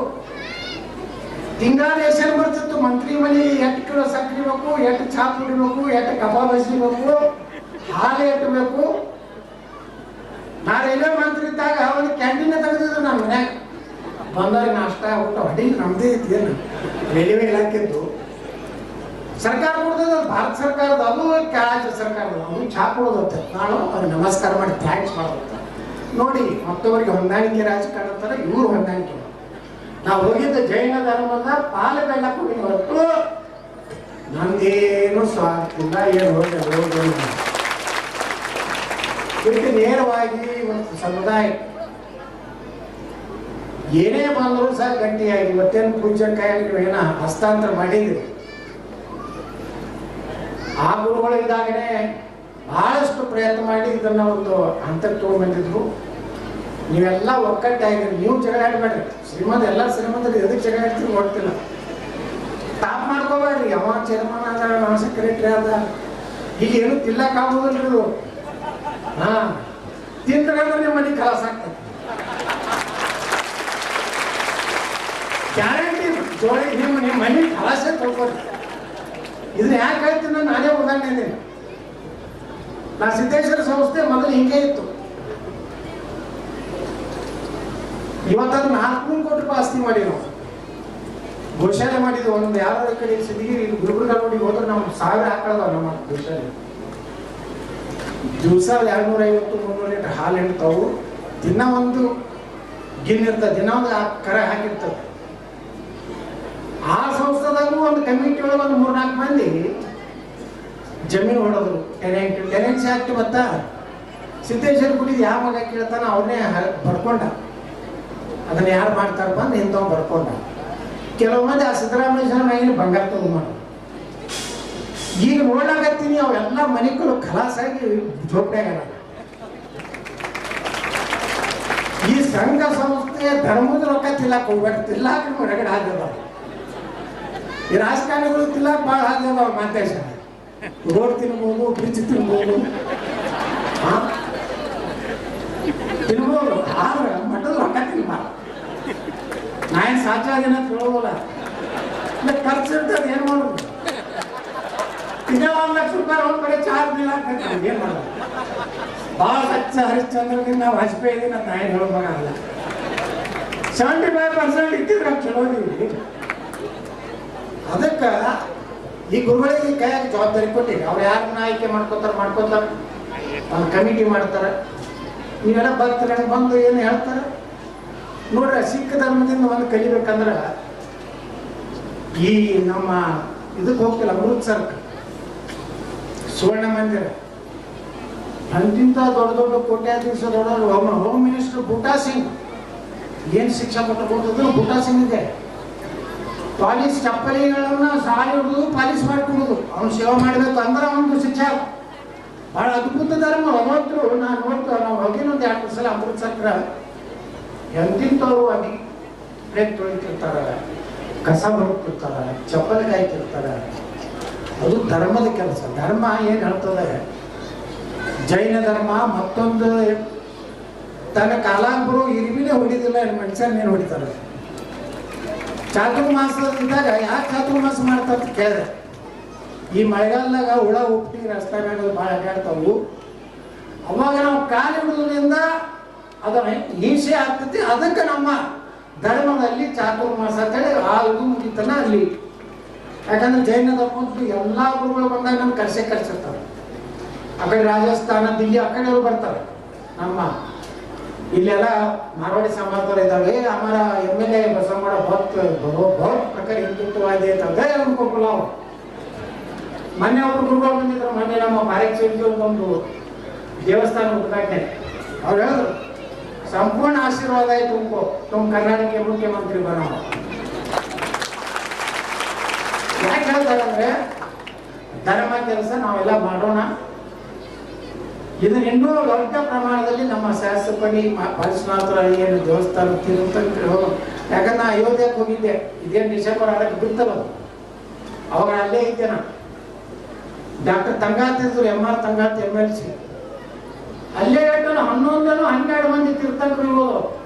ತಿಂಗಳ ರೇಷನ್ ಬರ್ತಿತ್ತು. ಮಂತ್ರಿ ಮನೆ ಎಷ್ಟು ಕಿಲೋ ಸಕ್ರಿ ಬೇಕು ಎಷ್ಟು ಚಾ ಕುಡಿಬೇಕು ಎಷ್ಟು ಕಬಾಬ್ ಹಸಿಬೇಕು ಹಾಲು ಎಟ್ಟಬೇಕು ಬೇಕು. ನಾ ರೈಲ್ವೆ ಮಂತ್ರಿ ಇದ್ದಾಗ ಒಂದು ಕ್ಯಾಂಟೀನ್ ತೆಗೆದಿದ್ದು ನಮ್ಮ ಮನ್ಯಾಗ ಬಂದವ್ರಿಗೆ ನಾಷ್ಟ, ಊಟ ಹೊಡಿ ನಮ್ದೇ ಇತ್ತು ಏನು? ರೈಲ್ವೆ ಇಲಾಖೆದ್ದು ಸರ್ಕಾರ ಕೊಡ್ತದ ಭಾರತ ಸರ್ಕಾರದ, ಅದು ರಾಜ್ಯ ಸರ್ಕಾರದ, ಅದು ಚಾ ಕೊಡೋದಂತೆ ನಾನು ಅವ್ರಿಗೆ ನಮಸ್ಕಾರ ಮಾಡಿ ಥ್ಯಾಂಕ್ಸ್ ಮಾಡೋದಂತ ನೋಡಿ ಮತ್ತೊಬ್ಬರಿಗೆ ಹೊಂದಾಣಿಕೆ ರಾಜಕಾರಣ ಅಂತಾರೆ, ಇವರು ಹೊಂದಾಣಿಕೆ ನಾವು ಹೋಗಿದ್ದ ಜೈನ ಧರ್ಮದ ಪಾಲು ಬೆಲ್ಲ ಕೊಡಿ ಹೊರತು ನಂದೇನು ಸ್ವಾರ್ಥ ಇಲ್ಲ, ಏನು ಹೋಗಿ ಇದಕ್ಕೆ ನೇರವಾಗಿ ಒಂದು ಸಮುದಾಯ. ಏನೇ ಬಂದರೂ ಸಹ ಗಟ್ಟಿಯಾಗಿ, ಮತ್ತೇನು ಪೂಜ್ಯ ಕೈಯಾಗಿ ಏನ ಹಸ್ತಾಂತರ ಮಾಡಿದ್ರಿ ಆ ಗುರುಗಳಿದ್ದಾಗನೇ ಬಹಳಷ್ಟು ಪ್ರಯತ್ನ ಮಾಡಿ ಇದನ್ನ ಒಂದು ಹಂತಕ್ಕೆ ತಗೊಂಡ್ಬಂದಿದ್ರು ನೀವೆಲ್ಲ ಒಕ್ಕಟ್ಟಾಗಿರಿ ನೀವು ಜಗಳ ಆಡ್ಬೇಡ್ರಿ. ಶ್ರೀಮಂತ, ಎಲ್ಲ ಶ್ರೀಮಂತರು ಎದಕ್ಕೆ ಜಗಳ ಆಡ್ತೀರಿ ಗೊತ್ತಿಲ್ಲ. ಟಾಪ್ ಮಾಡ್ಕೋಬೇಡ್ರಿ ಯಾವ ಚೇರ್ಮನ್ ಅದ ನಾವು ಸೆಕ್ರೆಟರಿ ಅದ ಈಗ ಏನು ತಿಲ್ಲಕ್ಕಾಗೋದಿಲ್ಲ ಇದು. ಹಾ ತಿಂದ್ರೆ ನಿಮ್ಮ ಮನೆ ಕಲಾಸ ಆಗ್ತದೆ. ಗ್ಯಾರಂಟಿ ಜೋಳಿ, ನಿಮ್ಮ ನಿಮ್ಮ ಮನೆ ಕಲಾಸೆ ತೊಗೊಳ್ರಿ ಇದನ್ನ ಯಾಕೆ ಹೇಳ್ತೀನಿ ನಾನು, ನಾನೇ ಉದಾಹರಣೆ ಇದ್ದೀನಿ. ನಾ ಸಿದ್ದೇಶ್ವರ ಸಂಸ್ಥೆ ಮೊದಲು ಹಿಂಗೆ ಇತ್ತು. ಇವತ್ತದು ನಾಲ್ಕುನೂರು ಕೋಟಿ ರೂಪಾಯಿ ಆಸ್ತಿ ಮಾಡಿ ನಾವು ಗೋಶಾಲೆ ಮಾಡಿದ್ವಿ ಒಂದು ಯಾರು ಕಡೆ ಸಿದ್ದಿಗಿರಿ ಇಲ್ಲಿ ಗುಲ್ಬರ್ಗ ನೋಡಿ ಹೋದ್ರೆ ನಮ್ಗೆ ಸಾವಿರ ಹಾಕೊಳ್ಳೋದು ನಮ್ಮ ಗೋಶಾಲೆ. ದಿವಸ ಎರಡ್ನೂರ ಐವತ್ತು ಮುನ್ನೂರು ಲೀಟರ್ ಹಾಲು ಹಿಡ್ತಾವು. ದಿನ ಒಂದು ಗಿನ್ ಇರ್ತದೆ, ದಿನ ಒಂದು ಕರೆ ಹಾಕಿರ್ತದೆ. ಆ ಸಂಸ್ಥೆದಾಗೂ ಒಂದು ಕಮಿಟಿ ಒಳಗೆ ಒಂದು ಮೂರ್ನಾಲ್ಕು ಮಂದಿ ಜಮೀನು ಹೊಡೆದ್ರು. ಟೆನೆಂಟ್ ಆಕ್ಟ್ ಮತ್ತ ಸಿದ್ದೇಶ್ವರ ಗುಡಿದು ಯಾವ ಮಗ ಕೇಳ್ತಾನ ಅವನೇ ಬರ್ಕೊಂಡ. ಅದನ್ನ ಯಾರು ಮಾಡ್ತಾರಪ್ಪ ಅಂದ್ರೆ ಇಂಥವ್ ಬರ್ಕೊಂಡ. ಕೆಲವು ಮಂದಿ ಆ ಸಿದ್ದರಾಮಯ್ಯ ಮ್ಯಾಗಿನ ಬಂಗಾರ ತಗೊಂಡು ಮಾಡ ಈಗ ನೋಡ್ಲಾಗತ್ತೀನಿ ಅವೆಲ್ಲ ಮನಿಗಳು ಖಲಾಸಾಗಿ ಜೋಪ್ಡ್ಯಾಗ ಈ ಸಂಘ ಸಂಸ್ಥೆ ಧರ್ಮದ ರೊಕ್ಕ ತಿಲ್ಲಾಕ್ ಹೋಗ್ಬೇಕು ತಿಲ್ಲಾಕ ಹೊರಗಡೆ ಆಗ್ಯದ. ಈ ರಾಜಕಾರಣಿಗಳು ತಿಲ್ಲಾಕ ಭಾಳ ಆಗ್ಯದ ಅವ್ರ ರೋಡ್ ತಿನ್ಬೋದು ಬ್ರಿಡ್ಜ್ ತಿನ್ಬೋದು? ತಿನ್ಬೋದು ಆದ್ರೆ ಮಠದ ರೊಕ್ಕ ತಿನ್ಬಾರ ನಾ ಏನು ಸಾಧ್ಯ ಆಗಿನ ಅಂತ ಹೇಳೋದಿಲ್ಲ. ಖರ್ಚು ಇರ್ತದೆ ಏನು ಮಾಡೋದು? ಈಗ ಒಂದು ಲಕ್ಷ ರೂಪಾಯಿ ಒಂದ್ ಕಡೆ ಚಾರ್ಜ್ ಬಿಲ್ ಹಾಕ್ತಾರೆ ಏನು ಮಾಡೋದು? ಭಾಳ ಹಚ್ಚ ಹರಿಶ್ಚಂದ್ರದಿಂದ ವಾಜಪೇಯಿ ನಾ ಏನು ಹೇಳೋದಾಗಲ್ಲ ಸೆವೆಂಟಿ ಫೈವ್ ಪರ್ಸೆಂಟ್ ಇದ್ದಿದ್ರೆ ಚಲೋ ನೀವು ಅದಕ್ಕೆ ಈ ಗುರುಗಳಿಗೆ ಕೈಯಾಗ ಜವಾಬ್ದಾರಿ ಕೊಟ್ಟಿರಿ. ಅವ್ರು ಯಾರನ್ನ ಆಯ್ಕೆ ಮಾಡ್ಕೋತಾರ ಮಾಡ್ಕೋತಾರ? ಒಂದು ಕಮಿಟಿ ಮಾಡ್ತಾರೆ. ನೀವೆಲ್ಲ ಬರ್ತಾರೆ ಬಂದು ಏನು ಹೇಳ್ತಾರೆ? ನೋಡ್ರಿ, ಸಿಖ್ ಧರ್ಮದಿಂದ ಒಂದು ಕಲಿಬೇಕಂದ್ರ ಈ ನಮ್ಮ ಇದಕ್ಕೆ ಹೋಗ್ತಿಲ್ಲ ಅಮೃತ್ಸರ್ಕ ಸುವರ್ಣ ಮಂದಿರ. ಅಂತಿಂತ ದೊಡ್ಡ ದೊಡ್ಡ ಕೋಟ್ಯಾಧೀಶ ದೊಡ್ಡ home home minister Buta Singh. ಏನ್ ಶಿಕ್ಷಾ ಕೊಟ್ಟು ಕೊಟ್ಟಿದ್ರು ಬುಟಾ ಸಿಂಗ್ ಇದೆ. ಪಾಲಿಸ್ ಚಪ್ಪಲಿಗಳನ್ನ ಸಾಲಿ ಹಿಡಿದು ಪಾಲಿಸ್ ಮಾಡ್ಕೊಡುದು ಅವ್ನು ಸೇವೆ ಮಾಡಬೇಕು ಅಂದ್ರೆ ಅವನು ಶಿಕ್ಷಾ. ಬಹಳ ಅದ್ಭುತ ಧರ್ಮ. ಅವತ್ತು ನಾನು ನೋಡ್ತಾ ನಾವು ಹೋಗಿನೊಂದು ಎರಡು ಸಲ ಅಮೃತ್ಸರ ಎಂತಿಂತವ್ರು ಅಡಿ ಪ್ಲೇಟ್ ತೊಳಿತಿರ್ತಾರ. ಕಸ ಬರುತ್ತಿರ್ತಾರ, ಚಪ್ಪಲಿ ಕಾಯ್ತಿರ್ತಾರ. ಅದು ಧರ್ಮದ ಕೆಲಸ. ಧರ್ಮ ಏನು ಹೇಳ್ತದೆ? ಜೈನ ಧರ್ಮ ಮತ್ತೊಂದು ತನ್ನ ಕಾಲಾಂಬರು ಇರಿವಿನೇ ಹೊಡಿದಿಲ್ಲ ಮನುಷ್ಯನೇನು ಹೊಡಿತಾರೆ. ಚಾತುರ್ಮಾಸದಿದ್ದಾಗ ಯಾಕೆ ಚಾತುರ್ಮಾಸ ಮಾಡ್ತಾರ ಅಂತ ಕೇಳಿದೆ ಈ ಮಳೆಗಾಲದಾಗ ಹುಳ ಹುಟ್ಟಿ ರಸ್ತೆ ಮೇಲೆ ಭಾಳ ಅಡ್ಡಾಡ್ತಾವು. ಅವಾಗ ನಾವು ಕಾಲು ಹಿಡಿದ್ರಿಂದ ಅದು ಹಿಂಸೆ ಆಗ್ತೈತಿ. ಅದಕ್ಕೆ ನಮ್ಮ ಧರ್ಮದಲ್ಲಿ ಚಾತುರ್ಮಾಸ ಅಂತೇಳಿ ಆ ಇದು ಮುಗಿತನ ಅಲ್ಲಿ. ಯಾಕಂದ್ರೆ ಜೈನ ಧರ್ಮದ್ದು ಎಲ್ಲ ಗುರುಗಳು ಬಂದಾಗ ನಮ್ಗೆ ಕರ್ಸೆ ಕರ್ಸಿರ್ತಾರೆ. ಆ ಕಡೆ ರಾಜಸ್ಥಾನ, ದಿಲ್ಲಿ ಆ ಕಡೆ ಬರ್ತಾರೆ ನಮ್ಮ ಇಲ್ಲೆಲ್ಲ ಮಾರವಾಡಿ ಸಮಾಜದವ್ರು ಏ ಅಮರ ಎಂ ಎಲ್ ಎ ಬಸವಣ್ಣ ಭಕ್ತ ಭಕ್ತ ಪ್ರಕಾರ ಹಿಂದುತ್ವವಾದಿ ಅಂತ ಅನ್ಕೋಲ್ಲ ಅವ್ರು ಮೊನ್ನೆ ಒಬ್ರು ಗುರುಗಳು ಬಂದಿದ್ರು, ಮೊನ್ನೆ ನಮ್ಮ ಪಾರೇಕ್ಷೆಗೆ ಒಂದು ದೇವಸ್ಥಾನ ಉದ್ಘಾಟನೆ. ಅವ್ರು ಹೇಳಿದ್ರು, ಸಂಪೂರ್ಣ ಆಶೀರ್ವಾದ ಆಯ್ತು ಉಂಕೋ. ತುಮ್ ಕರ್ನಾಟಕ ಮುಖ್ಯಮಂತ್ರಿ ಬರೋ. ಯಾಕೆ ಹೇಳ್ತಾರೆ ಅಂದ್ರೆ, ಧರ್ಮ ಕೆಲಸ ನಾವೆಲ್ಲ ಮಾಡೋಣ. ಇದನ್ನ ಇನ್ನೂ ದೊಡ್ಡ ಪ್ರಮಾಣದಲ್ಲಿ ನಮ್ಮ ಶಾಸ್ತ್ರಪಡಿ ಪರಿಶುನಾಥರ ಏನು ದೇವಸ್ಥಾನ ಯಾಕಂದ್ರೆ ನಾ ಅಯೋಧ್ಯಕ್ಕೆ ಹೋಗಿದ್ದೆ. ಇದೇನು ಡಿಸೆಂಬರ್ ಆಡಕ್ಕೆ ಬಿಡ್ತಲ್ಲ. ಅವಾಗ ಅಲ್ಲೇ ಇದ್ದೆ ನಾ ಡಾಕ್ಟರ್ ತಂಗಾತ್ ಇದ್ರು ಎಂ ಆರ್ ತಂಗಾತ್ ಎಂ ಎಲ್ ಸಿ ಅಲ್ಲೇ ಹೇಳ್ತಾನೆ ಹನ್ನೊಂದನ್ನು ಹನ್ನೆರಡು ಮಂದಿ ತೀರ್ಥಂಕರು ಇರ್ಬೋದು